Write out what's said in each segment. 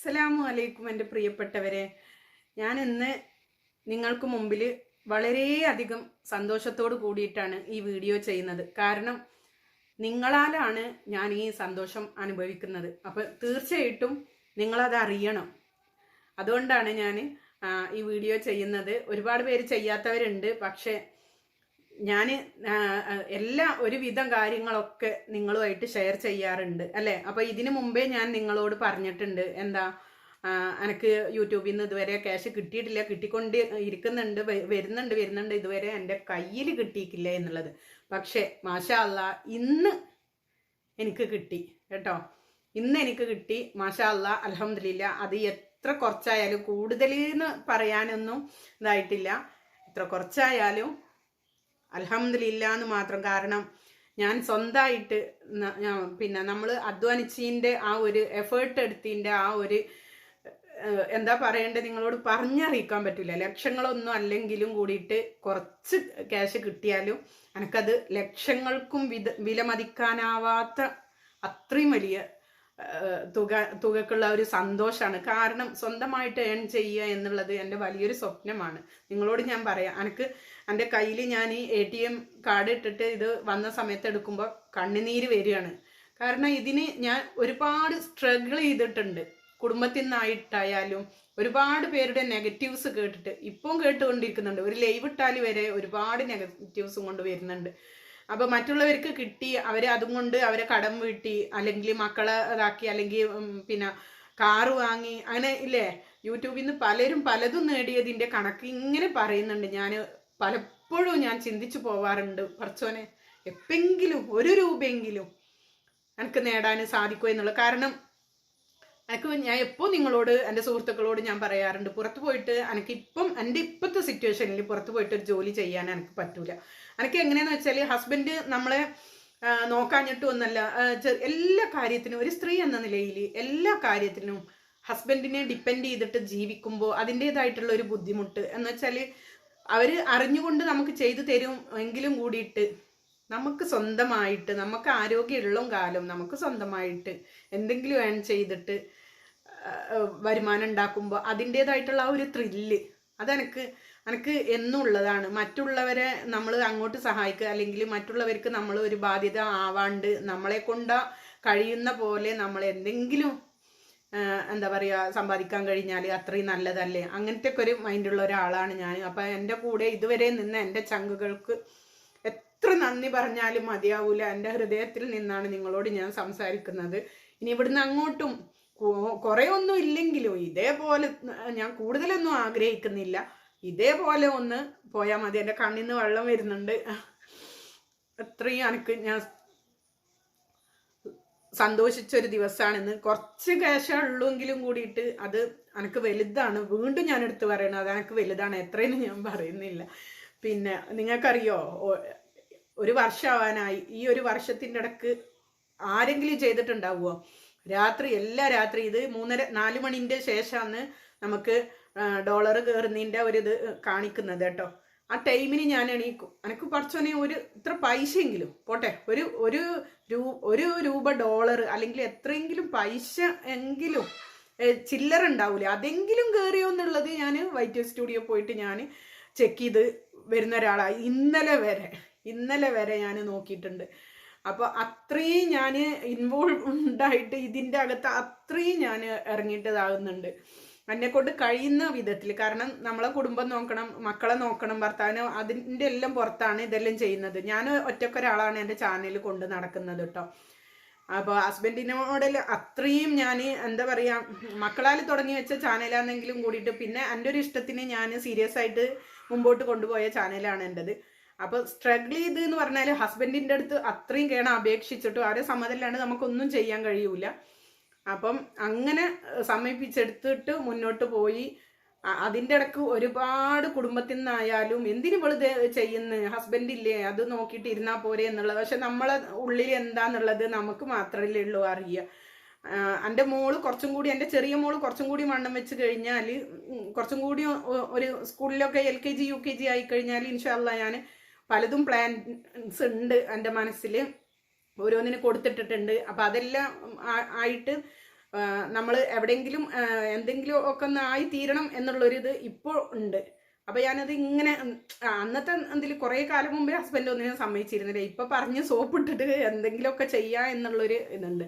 അസ്സലാമു അലൈക്കും എന്റെ പ്രിയപ്പെട്ടവരെ. ഞാൻ ഇന്ന് നിങ്ങൾക്ക് മുമ്പിൽ വളരെയധികം സന്തോഷത്തോട് കൂടിയിട്ടാണ് ഈ വീഡിയോ ചെയ്യുന്നത്. കാരണം നിങ്ങളാലാണ് ഞാൻ ഈ സന്തോഷം അനുഭവിക്കുന്നത്. അപ്പോൾ തീർച്ചയായിട്ടും നിങ്ങളത് അറിയണം. അതുകൊണ്ടാണ് ഞാൻ ഈ വീഡിയോ ചെയ്യുന്നത്. ഒരുപാട് പേര് ചെയ്യാത്തവരുണ്ട്. പക്ഷേ ഞാൻ എല്ലാ ഒരുവിധം കാര്യങ്ങളൊക്കെ നിങ്ങളുമായിട്ട് ഷെയർ ചെയ്യാറുണ്ട് അല്ലേ? അപ്പോൾ ഇതിനു മുമ്പേ ഞാൻ നിങ്ങളോട് പറഞ്ഞിട്ടുണ്ട് എന്താ എനിക്ക് യൂട്യൂബിൽ നിന്ന് ഇതുവരെ ക്യാഷ് കിട്ടിയിട്ടില്ല കിട്ടിക്കൊണ്ട് ഇരിക്കുന്നുണ്ട് വരുന്നുണ്ട് വരുന്നുണ്ട് ഇതുവരെ എന്റെ കയ്യിൽ കിട്ടിയിട്ടില്ല എന്നുള്ളത്. പക്ഷേ മാഷാ അല്ലാ ഇന്ന് എനിക്ക് കിട്ടി കേട്ടോ? ഇന്ന് എനിക്ക് കിട്ടി മാഷാ അല്ലാ അലഹമില്ല അത് എത്ര കുറച്ചായാലും കൂടുതൽ എന്ന് പറയാനൊന്നും ഇതായിട്ടില്ല. എത്ര കുറച്ചായാലും അലഹമില്ല എന്ന് മാത്രം കാരണം ഞാൻ സ്വന്തമായിട്ട് പിന്നെ നമ്മൾ അധ്വാനിച്ചതിന്റെ ആ ഒരു എഫേർട്ട് എടുത്തതിന്റെ ആ ഒരു എന്താ പറയേണ്ടത് നിങ്ങളോട് പറഞ്ഞറിയിക്കാൻ പറ്റില്ല. ലക്ഷങ്ങളൊന്നും അല്ലെങ്കിലും കൂടിയിട്ട് കുറച്ച് ക്യാഷ് കിട്ടിയാലും എനിക്കത് ലക്ഷങ്ങൾക്കും വിത വിലമതിക്കാനാവാത്ത അത്രയും വലിയ തുക തുകക്കുള്ള ഒരു സന്തോഷമാണ് കാരണം സ്വന്തമായിട്ട് ഏൺ ചെയ്യുക എന്നുള്ളത് എന്റെ വലിയൊരു സ്വപ്നമാണ്. നിങ്ങളോട് ഞാൻ പറയാം. എനിക്ക് എന്റെ കയ്യിൽ ഞാൻ ഈ എ ടി എം കാർഡ് ഇട്ടിട്ട് ഇത് വന്ന സമയത്ത് എടുക്കുമ്പോൾ കണ്ണുനീര് വരികയാണ്. കാരണം ഇതിന് ഞാൻ ഒരുപാട് സ്ട്രഗിൾ ചെയ്തിട്ടുണ്ട്. കുടുംബത്തിൽ നിന്നായിട്ടായാലും ഒരുപാട് പേരുടെ നെഗറ്റീവ്സ് കേട്ടിട്ട് ഇപ്പം കേട്ടുകൊണ്ടിരിക്കുന്നുണ്ട്. ഒരു ലൈവ് ഇട്ടാൽ വരെ ഒരുപാട് നെഗറ്റീവ്സും കൊണ്ട് വരുന്നുണ്ട്. അപ്പൊ മറ്റുള്ളവർക്ക് കിട്ടി അവരെ അതും കൊണ്ട് അവരെ കടം വീട്ടി അല്ലെങ്കിൽ മക്കളെ ഇതാക്കി അല്ലെങ്കിൽ പിന്നെ കാറ് വാങ്ങി അങ്ങനെ ഇല്ലേ? യൂട്യൂബിൽ നിന്ന് പലരും പലതും നേടിയതിന്റെ കണക്ക് ഇങ്ങനെ പറയുന്നുണ്ട്. ഞാൻ പലപ്പോഴും ഞാൻ ചിന്തിച്ചു പോവാറുണ്ട്. പറച്ചോനെ എപ്പെങ്കിലും ഒരു രൂപയെങ്കിലും എനിക്ക് നേടാൻ സാധിക്കുമോ എന്നുള്ളത് കാരണം എനിക്ക് ഞാൻ എപ്പോൾ നിങ്ങളോട് എന്റെ സുഹൃത്തുക്കളോട് ഞാൻ പറയാറുണ്ട് പുറത്ത് പോയിട്ട് എനിക്ക് ഇപ്പം എന്റെ ഇപ്പോഴത്തെ സിറ്റുവേഷനിൽ പുറത്ത് പോയിട്ട് ഒരു ജോലി ചെയ്യാൻ എനിക്ക് പറ്റൂല. എനിക്ക് എങ്ങനെയാന്ന് വെച്ചാൽ ഹസ്ബൻഡ് നമ്മളെ നോക്കാഞ്ഞിട്ടും ഒന്നല്ല എല്ലാ കാര്യത്തിനും ഒരു സ്ത്രീ എന്ന നിലയിൽ എല്ലാ കാര്യത്തിനും ഹസ്ബൻഡിനെ ഡിപ്പെൻഡ് ചെയ്തിട്ട് ജീവിക്കുമ്പോൾ അതിന്റെതായിട്ടുള്ള ഒരു ബുദ്ധിമുട്ട്. എന്ന് വെച്ചാൽ അവർ അറിഞ്ഞുകൊണ്ട് നമുക്ക് ചെയ്തു തരും എങ്കിലും കൂടിയിട്ട് നമുക്ക് സ്വന്തമായിട്ട് നമുക്ക് ആരോഗ്യമുള്ള കാലം നമുക്ക് സ്വന്തമായിട്ട് എന്തെങ്കിലും ഏൺ ചെയ്തിട്ട് വരുമാനം ഉണ്ടാക്കുമ്പോൾ അതിന്റേതായിട്ടുള്ള ആ ഒരു ത്രില്ല് അതെനിക്ക് എനിക്ക് എന്നും ഉള്ളതാണ് മറ്റുള്ളവരെ നമ്മൾ അങ്ങോട്ട് സഹായിക്കുക അല്ലെങ്കിൽ മറ്റുള്ളവർക്ക് നമ്മൾ ഒരു ബാധ്യത ആവാണ്ട് നമ്മളെ കൊണ്ട കഴിയുന്ന പോലെ നമ്മൾ എന്തെങ്കിലും എന്താ പറയുക സമ്പാദിക്കാൻ കഴിഞ്ഞാൽ അത്രയും നല്ലതല്ലേ? അങ്ങനത്തെ ഒക്കെ ഒരു മൈൻഡുള്ള ഒരാളാണ് ഞാൻ അപ്പം എന്റെ കൂടെ ഇതുവരെ നിന്ന് എന്റെ ചങ്കുകൾക്ക് എത്ര നന്ദി പറഞ്ഞാലും മതിയാവൂല. എന്റെ ഹൃദയത്തിൽ നിന്നാണ് നിങ്ങളോട് ഞാൻ സംസാരിക്കുന്നത്. ഇനി ഇവിടുന്ന് അങ്ങോട്ടും കൊ- ഒന്നും ഇല്ലെങ്കിലും ഇതേപോലെ ഞാൻ കൂടുതലൊന്നും ആഗ്രഹിക്കുന്നില്ല. ഇതേപോലെ ഒന്ന് പോയാൽ മതി. എന്റെ കണ്ണിൽ നിന്ന് വെള്ളം വരുന്നുണ്ട്. അത്രയും എനിക്ക് ഞാൻ സന്തോഷിച്ചൊരു ദിവസമാണിന്ന് കുറച്ച് ക്യാഷേ കൂടിയിട്ട് അത് എനിക്ക് വലുതാണ്. വീണ്ടും ഞാൻ എടുത്ത് പറയുന്നത് അത് എനിക്ക് വലുതാണ്. എത്രയെന്ന് ഞാൻ പറയുന്നില്ല. പിന്നെ നിങ്ങൾക്കറിയോ ഒരു വർഷമാവാനായി ഈ ഒരു വർഷത്തിന്റെ ഇടയ്ക്ക് ആരെങ്കിലും ചെയ്തിട്ടുണ്ടാവുമോ രാത്രി എല്ലാ രാത്രി ഇത് മൂന്നര നാല് മണിന്റെ ശേഷമാണ് നമുക്ക് ഡോളർ കയറുന്നതിന്റെ ഒരു ഇത് കാണിക്കുന്നത് കേട്ടോ. ആ ടൈമിന് ഞാൻ എണീക്കും എനിക്ക് കുറച്ചോനെ ഒരു ഇത്ര പൈസയെങ്കിലും പോട്ടെ ഒരു ഒരു രൂ ഒരു രൂപ ഡോളർ അല്ലെങ്കിൽ എത്രയെങ്കിലും പൈസ എങ്കിലും ചില്ലറ ഉണ്ടാവില്ല അതെങ്കിലും കയറിയോ എന്നുള്ളത് ഞാൻ വൈറ്റ് ഹൗസ് സ്റ്റുഡിയോ പോയിട്ട് ഞാൻ ചെക്ക് ചെയ്ത് വരുന്ന ഒരാളായി ഇന്നലെ വരെ ഇന്നലെ വരെ ഞാൻ നോക്കിയിട്ടുണ്ട്. അപ്പോൾ അത്രയും ഞാൻ ഇൻവോൾവ് ഉണ്ടായിട്ട് ഇതിന്റെ അകത്ത് അത്രയും ഞാൻ ഇറങ്ങിയിട്ടതാകുന്നുണ്ട്. എന്നെ കൊണ്ട് കഴിയുന്ന വിധത്തിൽ. കാരണം നമ്മളെ കുടുംബം നോക്കണം മക്കളെ നോക്കണം ഭർത്താവിനെ അതിന്റെ എല്ലാം പുറത്താണ് ഇതെല്ലാം ചെയ്യുന്നത്. ഞാൻ ഒറ്റക്കൊരാളാണ് എന്റെ ചാനൽ കൊണ്ട് നടക്കുന്നത് കേട്ടോ അപ്പോൾ ഹസ്ബൻഡിനോടിൽ അത്രയും ഞാൻ എന്താ പറയുക മക്കളാൽ തുടങ്ങി വെച്ച ചാനലാണെങ്കിലും കൂടിയിട്ട് പിന്നെ എന്റെ ഒരു ഇഷ്ടത്തിന് ഞാൻ സീരിയസ് ആയിട്ട് മുമ്പോട്ട് കൊണ്ടുപോയ ചാനലാണ് എന്റെത്. അപ്പോൾ സ്ട്രഗിൾ ചെയ്ത് എന്ന് പറഞ്ഞാൽ ഹസ്ബൻഡിന്റെ അടുത്ത് അത്രയും കേണ അപേക്ഷിച്ചിട്ടും ആരെ സമ്മതമില്ലാണ്ട് നമുക്കൊന്നും ചെയ്യാൻ കഴിയൂല. അപ്പം അങ്ങനെ സമീപിച്ചെടുത്തിട്ട് മുന്നോട്ട് പോയി. അതിന്റെ ഇടയ്ക്ക് ഒരുപാട് കുടുംബത്തിൽ നിന്നായാലും എന്തിനു വെളുതെ ചെയ്യുന്നു? ഹസ്ബൻഡ് ഇല്ലേ? അത് നോക്കിയിട്ട് ഇരുന്നാൽ പോരെ എന്നുള്ളത്. പക്ഷെ നമ്മളെ ഉള്ളിൽ എന്താന്നുള്ളത് നമുക്ക് മാത്രമല്ലേ ഉള്ളൂ അറിയുക എന്റെ മോൾ കുറച്ചും കൂടി എന്റെ ചെറിയ മോൾ കുറച്ചും കൂടി മണ്ണം വെച്ച് കഴിഞ്ഞാൽ കുറച്ചും കൂടി ഒരു സ്കൂളിലൊക്കെ L K G U K G ആയി കഴിഞ്ഞാൽ ഇൻഷാല്ല ഞാൻ പലതും പ്ലാൻസ് ഉണ്ട് എന്റെ മനസ്സിൽ. ഓരോന്നിന് കൊടുത്തിട്ടിട്ടുണ്ട്. അപ്പം അതെല്ലാം ആയിട്ട് നമ്മൾ എവിടെയെങ്കിലും എന്തെങ്കിലും ഒക്കെ ഒന്ന് ആയി തീരണം എന്നുള്ളൊരിത് ഇപ്പോൾ ഉണ്ട്. അപ്പം ഞാനത് ഇങ്ങനെ അന്നത്തെ എന്തിൽ കുറേ കാലം മുമ്പേ ഹസ്ബൻഡ് ഒന്നിനും സമ്മതിച്ചിരുന്നില്ല. ഇപ്പം പറഞ്ഞ് സോപ്പ് ഇട്ടിട്ട് എന്തെങ്കിലുമൊക്കെ ചെയ്യാ എന്നുള്ളൊരു ഇതുണ്ട്.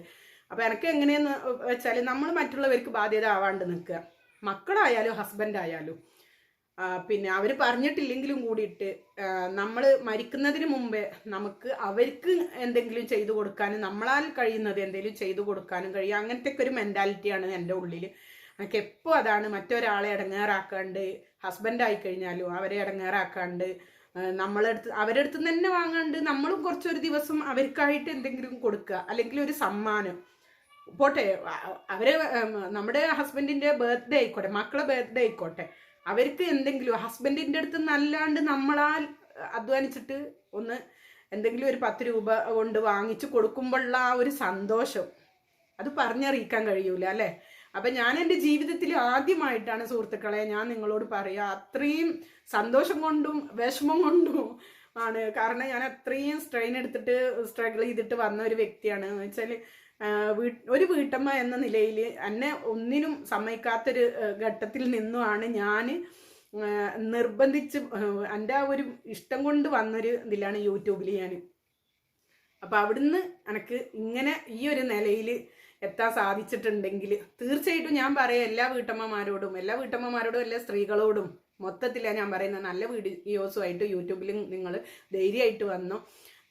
അപ്പോൾ എനിക്ക് എങ്ങനെയെന്ന് വെച്ചാൽ നമ്മൾ മറ്റുള്ളവർക്ക് ബാധ്യത ആവാണ്ട് നിൽക്കുക. മക്കളായാലും ഹസ്ബൻഡ് ആയാലും. ആ, പിന്നെ അവർ പറഞ്ഞിട്ടില്ലെങ്കിലും കൂടിയിട്ട് നമ്മൾ മരിക്കുന്നതിന് മുമ്പേ നമുക്ക് അവർക്ക് എന്തെങ്കിലും ചെയ്തു കൊടുക്കാനും നമ്മളാൽ കഴിയുന്നത് എന്തെങ്കിലും ചെയ്തു കൊടുക്കാനും കഴിയും. അങ്ങനത്തെ ഒക്കെ ഒരു മെന്റാലിറ്റിയാണ് എന്റെ ഉള്ളിൽ എനിക്ക് എപ്പോൾ അതാണ് മറ്റൊരാളെ ഇടങ്ങേറാക്കാണ്ട് ഹസ്ബൻഡായി കഴിഞ്ഞാലും അവരെ ഇടങ്ങേറാക്കാണ്ട് നമ്മളെടുത്ത് നിന്ന് തന്നെ വാങ്ങാണ്ട് നമ്മളും കുറച്ചൊരു ദിവസം അവർക്കായിട്ട് എന്തെങ്കിലും കൊടുക്കുക. അല്ലെങ്കിൽ ഒരു സമ്മാനം. പോട്ടെ അവരെ നമ്മുടെ ഹസ്ബൻഡിന്റെ ബർത്ത്ഡേ ആയിക്കോട്ടെ മക്കളെ ബർത്ത്ഡേ ആയിക്കോട്ടെ. അവർക്ക് എന്തെങ്കിലും ഹസ്ബൻഡിന്റെ അടുത്ത് നല്ലാണ്ട് നമ്മളാൽ അധ്വാനിച്ചിട്ട് ഒന്ന് എന്തെങ്കിലും ഒരു പത്ത് രൂപ കൊണ്ട് വാങ്ങിച്ചു കൊടുക്കുമ്പോഴുള്ള ആ ഒരു സന്തോഷം. അത് പറഞ്ഞറിയിക്കാൻ കഴിയൂല അല്ലേ? അപ്പൊ ഞാൻ എന്റെ ജീവിതത്തിൽ ആദ്യമായിട്ടാണ് സുഹൃത്തുക്കളെ ഞാൻ നിങ്ങളോട് പറയുക അത്രയും സന്തോഷം കൊണ്ടും വിഷമം കൊണ്ടും ആണ്. കാരണം ഞാൻ അത്രയും സ്ട്രെയിൻ എടുത്തിട്ട് സ്ട്രഗിൾ ചെയ്തിട്ട് വന്ന ഒരു വ്യക്തിയാണ്. എന്ന് വെച്ചാൽ ഒരു വീട്ടമ്മ എന്ന നിലയിൽ എന്നെ ഒന്നിനും സമ്മതിക്കാത്തൊരു ഘട്ടത്തിൽ നിന്നുമാണ് ഞാൻ നിർബന്ധിച്ച് എന്റെ ആ ഒരു ഇഷ്ടം കൊണ്ട് വന്നൊരു ഇതിലാണ് യൂട്യൂബിൽ ഞാൻ അപ്പോൾ അവിടുന്ന് എനിക്ക് ഇങ്ങനെ ഈ ഒരു നിലയിൽ എത്താൻ സാധിച്ചിട്ടുണ്ടെങ്കിൽ തീർച്ചയായിട്ടും ഞാൻ പറയാം എല്ലാ വീട്ടമ്മമാരോടും എല്ലാ വീട്ടമ്മമാരോടും എല്ലാ സ്ത്രീകളോടും മൊത്തത്തിലാണ് ഞാൻ പറയുന്നത്. നല്ല വീഡിയോസുമായിട്ട് യൂട്യൂബിൽ നിങ്ങൾ ധൈര്യമായിട്ട് വന്നു.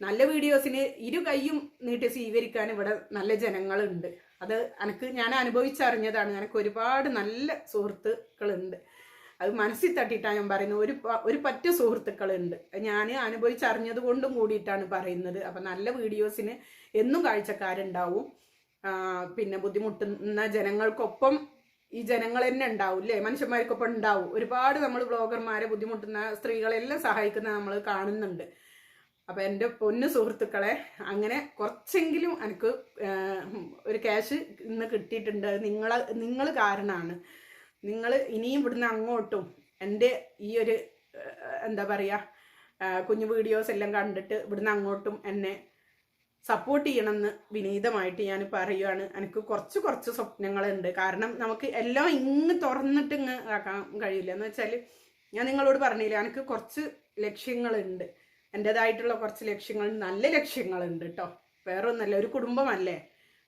നല്ല വീഡിയോസിന് ഇരു കൈയും നീട്ടി സ്വീകരിക്കാൻ ഇവിടെ നല്ല ജനങ്ങളുണ്ട്. അത് എനിക്ക് ഞാൻ അനുഭവിച്ചറിഞ്ഞതാണ്. എനിക്ക് ഒരുപാട് നല്ല സുഹൃത്തുക്കളുണ്ട്. അത് മനസ്സിൽ തട്ടിയിട്ടാണ് ഞാൻ പറയുന്നത്. ഒരു ഒരു പറ്റ സുഹൃത്തുക്കളുണ്ട്. ഞാൻ അനുഭവിച്ചറിഞ്ഞത് കൊണ്ടും കൂടിയിട്ടാണ് പറയുന്നത്. അപ്പം നല്ല വീഡിയോസിന് എന്നും കാഴ്ചക്കാരുണ്ടാവും. പിന്നെ ബുദ്ധിമുട്ടുന്ന ജനങ്ങൾക്കൊപ്പം ഈ ജനങ്ങൾ തന്നെ അല്ലേ? മനുഷ്യന്മാർക്കൊപ്പം ഉണ്ടാവും. ഒരുപാട് നമ്മൾ ബ്ലോഗർമാരെ ബുദ്ധിമുട്ടുന്ന സ്ത്രീകളെല്ലാം സഹായിക്കുന്ന നമ്മൾ കാണുന്നുണ്ട്. അപ്പൊ എന്റെ പൊന്നു സുഹൃത്തുക്കളെ അങ്ങനെ കുറച്ചെങ്കിലും എനിക്ക് ഒരു ക്യാഷ് ഇന്ന് കിട്ടിയിട്ടുണ്ട്. നിങ്ങൾ നിങ്ങൾ കാരണമാണ് നിങ്ങൾ ഇനിയും ഇവിടുന്ന് അങ്ങോട്ടും എന്റെ ഈ ഒരു എന്താ പറയുക കുഞ്ഞു വീഡിയോസ് എല്ലാം കണ്ടിട്ട് ഇവിടുന്ന് അങ്ങോട്ടും എന്നെ സപ്പോർട്ട് ചെയ്യണമെന്ന് വിനീതമായിട്ട് ഞാൻ പറയുകയാണ് എനിക്ക് കുറച്ച് കുറച്ച് സ്വപ്നങ്ങളുണ്ട്. കാരണം നമുക്ക് എല്ലാം ഇങ്ങ് തുറന്നിട്ട് ഇങ്ങ് ആക്കാൻ കഴിയില്ല. എന്ന് വെച്ചാൽ ഞാൻ നിങ്ങളോട് പറഞ്ഞില്ല എനിക്ക് കുറച്ച് ലക്ഷ്യങ്ങളുണ്ട്. എന്റെതായിട്ടുള്ള കുറച്ച് ലക്ഷ്യങ്ങൾ നല്ല ലക്ഷ്യങ്ങളുണ്ട് കേട്ടോ വേറെ ഒന്നല്ല ഒരു കുടുംബമല്ലേ?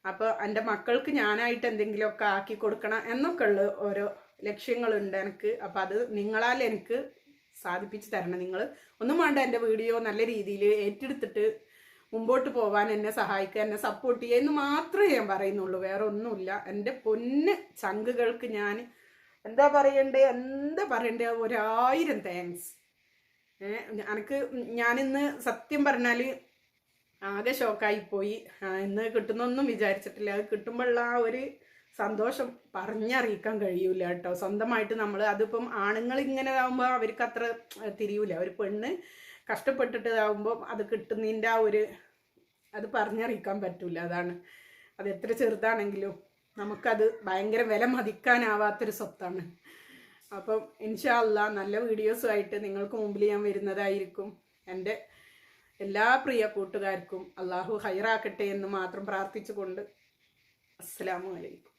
അപ്പോൾ എന്റെ മക്കൾക്ക് ഞാനായിട്ട് എന്തെങ്കിലുമൊക്കെ ആക്കി കൊടുക്കണം എന്നൊക്കെ ഉള്ള ഓരോ ലക്ഷ്യങ്ങളുണ്ട് എനിക്ക്. അപ്പം അത് നിങ്ങളാൽ എനിക്ക് സാധിപ്പിച്ച് തരണം. നിങ്ങൾ ഒന്നും വേണ്ട എന്റെ വീഡിയോ നല്ല രീതിയിൽ ഏറ്റെടുത്തിട്ട് മുമ്പോട്ട് പോവാൻ എന്നെ സഹായിക്കുക എന്നെ സപ്പോർട്ട് ചെയ്യുക എന്ന് മാത്രമേ ഞാൻ പറയുന്നുള്ളൂ. വേറെ ഒന്നുമില്ല എന്റെ പൊന്ന് ചങ്കുകൾക്ക് ഞാൻ എന്താ പറയണ്ടേ? എന്താ പറയണ്ടേ? ഒരായിരം താങ്ക്സ് എനിക്ക് ഞാനിന്ന് സത്യം പറഞ്ഞാൽ ആകെ ഷോക്കായി പോയി. ഇന്ന് കിട്ടുന്നൊന്നും വിചാരിച്ചിട്ടില്ല. അത് കിട്ടുമ്പോഴുള്ള ആ ഒരു സന്തോഷം പറഞ്ഞറിയിക്കാൻ കഴിയൂല കേട്ടോ. സ്വന്തമായിട്ട് നമ്മൾ അതിപ്പം ആണുങ്ങൾ ഇങ്ങനെ ആകുമ്പോൾ അവർക്ക് അത്ര തിരിയൂല. ഒരു പെണ്ണ് കഷ്ടപ്പെട്ടിട്ട് ആകുമ്പോൾ അത് കിട്ടുന്നതിന്റെ ആ ഒരു അത് പറഞ്ഞറിയിക്കാൻ പറ്റൂല. അതാണ്. അത് എത്ര ചെറുതാണെങ്കിലും നമുക്കത് ഭയങ്കര വില മതിക്കാനാവാത്തൊരു സ്വത്താണ്. അപ്പം ഇൻഷാല്ല നല്ല വീഡിയോസുമായിട്ട് നിങ്ങൾക്ക് മുമ്പിൽ ഞാൻ വരുന്നതായിരിക്കും. എന്റെ എല്ലാ പ്രിയ കൂട്ടുകാർക്കും അള്ളാഹു ഹൈറാക്കട്ടെ എന്ന് മാത്രം പ്രാർത്ഥിച്ചുകൊണ്ട്. അസ്സലാമു അലൈക്കും.